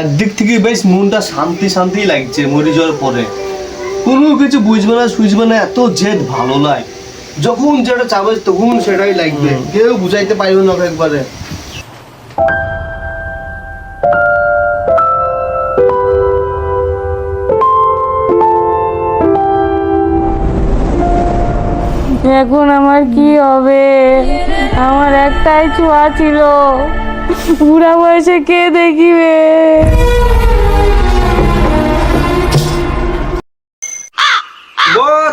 একদিক থেকে বেশ মনটা শান্তি শান্তি লাগছে মরে যাওয়ার পরে। কোনো কিছু বুঝবে না সুঝবে না এত জেদ ভালো লাগে যখন যেটা চাবে তখন সেটাই লাগবে। কেউ বুঝাইতে পারবে না একবারে। এখন আমার কি হবে? আমার একটাই ছোঁয়া ছিল। বুড়া বয়সে কে দেখিবে?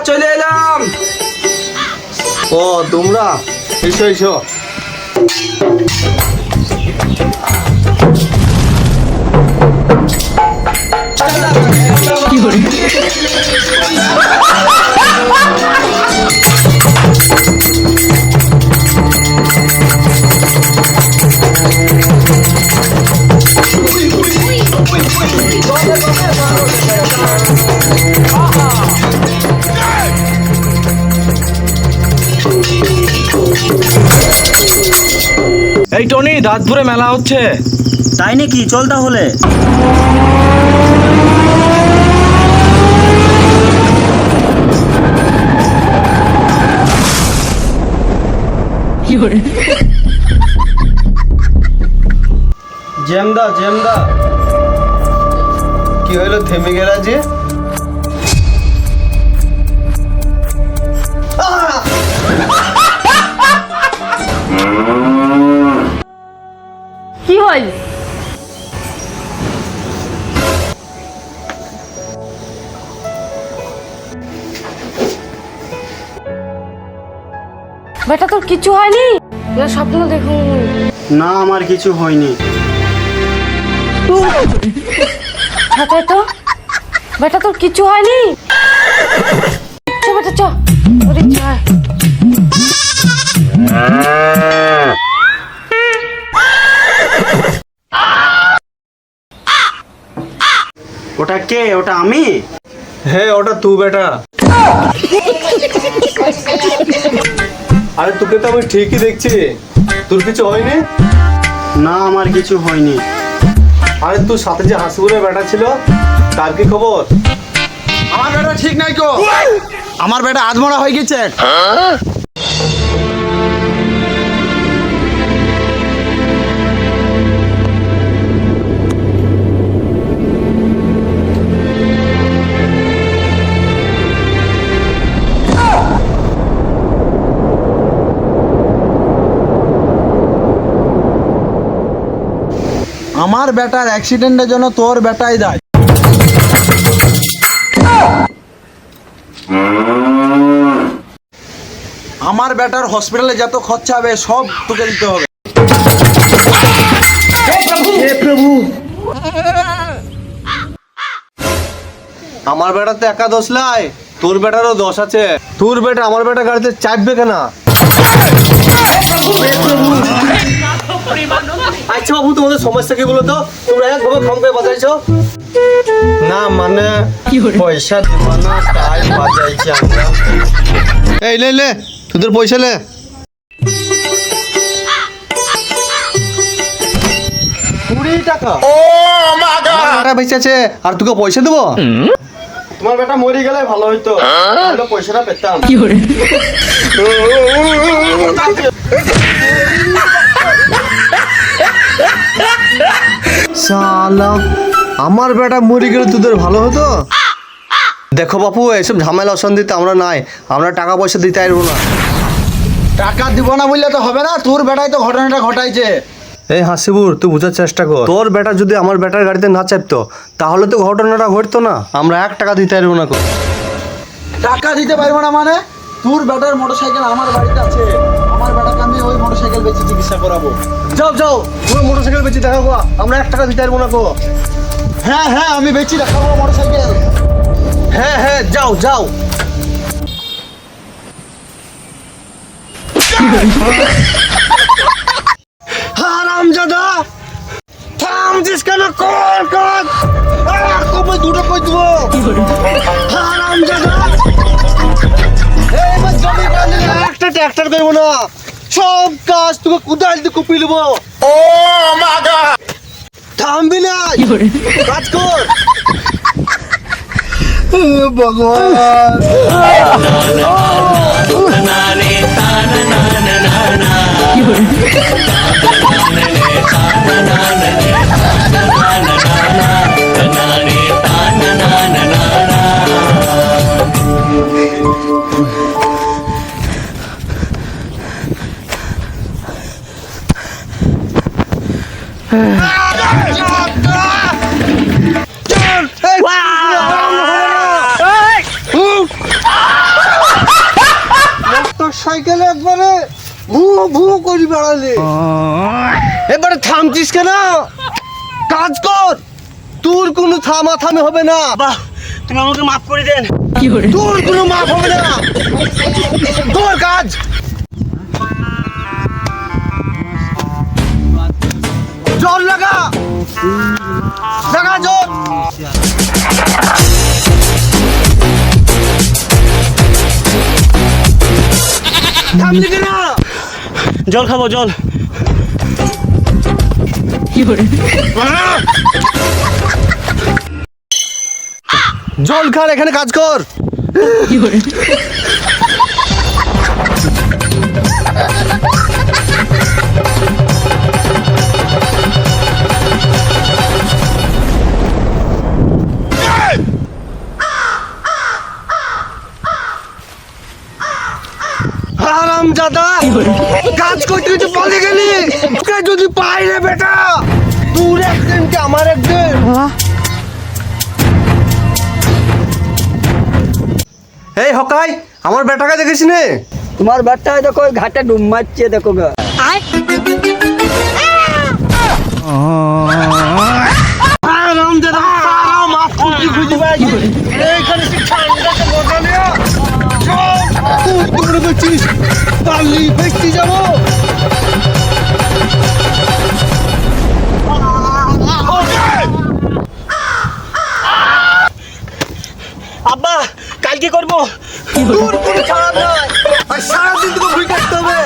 চলে এলাম। ও তোমরা? এসো এসো। এই টনি দাঁতপুরে মেলা হচ্ছে। তাই নাকি? চল তাহলে। জেমদা জেমদা। কি হইল থেমে গেলা যে? কি হল? বেটা তোর কিছু হয়নি? এর স্বপ্ন দেখুন। না আমার কিছু হয়নি। হাতে তো। বেটা তোর কিছু হয়নি? চ বেটা চ। ওরে চ ওটা কে? ওটা আমি? হ্যাঁ ওটা তুই বেটা। আরে তোকে তো আমি ঠিকই দেখছি। তোর কিছু হয়নি? না আমার কিছু হয়নি। আরে তোর সাথে যে হাসিবুলের বেটা ছিল তার কি খবর? আমার বেটা ঠিক নাই কো। আমার বেটা আধমরা হয়ে গেছে। আমার বেটার অ্যাক্সিডেন্টের জন্য তোর বেটাই দায়। আমার বেটার হসপিটালে যত খরচা হবে সব তোকে দিতে হবে। আমার বেটা তো একা দোষ নাই তোর বেটারও দোষ আছে। তোর বেটা আমার বেটা গাড়িতে চাপবে কেনা? আচ্ছা বাবু তোমাদের সমস্যা কি বলো তো তোমরা একভাবে বাজাইছো না মানে পয়সা দিব না তাই বাজাইছি আমরা এই লে লে তোদের পয়সা লে কুড়ি টাকা আমার বেটা বেঁচে আছে আর তোকে পয়সা দেবো তোমার বেটা মরে গেলে ভালো হইতো তাহলে পয়সাটা পেতাম শালা আমার বেটা মরে গেলে তোদের ভালো হতো? দেখো বাপু এসব ঝামেলা অশান্তিতে আমরা নাই। আমরা টাকা পয়সা দিতে পারব না। টাকা দিব না বললে তো হবে না তোর বেটাই তো ঘটনাটা ঘটাইছে। এই হাসিবুর তুই বোঝার চেষ্টা কর। তোর বেটা যদি আমার বেটার গাড়িতে না চাপতো তাহলে তো ঘটনাটা ঘটতো না। আমরা এক টাকা দিতে পারব না। টাকা দিতে পারব না মানে? তোর বেটার মোটরসাইকেল আমার বাড়িতে আছে। আমি ওই মোটরসাইকেল বেচে চিকিৎসা করাবো। যাও যাও পুরো মোটরসাইকেল বেঁচে দেখা গো আমরা এক টাকা দিতে পারব না গো। হ্যাঁ হ্যাঁ আমি বেচি দেখাবো মোটরসাইকেল। হ্যাঁ হ্যাঁ যাও যাও। হারাম জাদা থামছিস কেন? কর কর। কবে দুটো কই দিব? হারাম জাদা এই মাস জমি একটা ট্র্যাক্টর করব না। সব কাজ তোকে কোদাল দিয়ে কুপি নেব থামবি না। কাজ কর। ভগবান সাইকেলে একবারে ভু ভু করি বেড়ালে এবারে থামছিস কেন? কাজ কর। তোর কোনো থামা থামে হবে না। বাহ তুমি আমাকে মাফ করে দেন। তোর কোনো মাপ হবে না। তোর কাজ লাগা। জল থামলি কেন জল খাব জল। জল খার এখানে কাজ কর। আরাম দাদা কাজ করতে বলে গেলি। যদি পাই রে বেটা। তোর একদিন কি আমার একদিন? এই হকাই আমার বেটাকে দেখিস নে? তোমার বেটা দেখো ঘাটে ডুব মারছে দেখো গা। খুঁজে পাই আব্বা কালকে করব তোর কোনো খারাপ নয় আর সারাদিন তোকে ভুল থাকতে হবে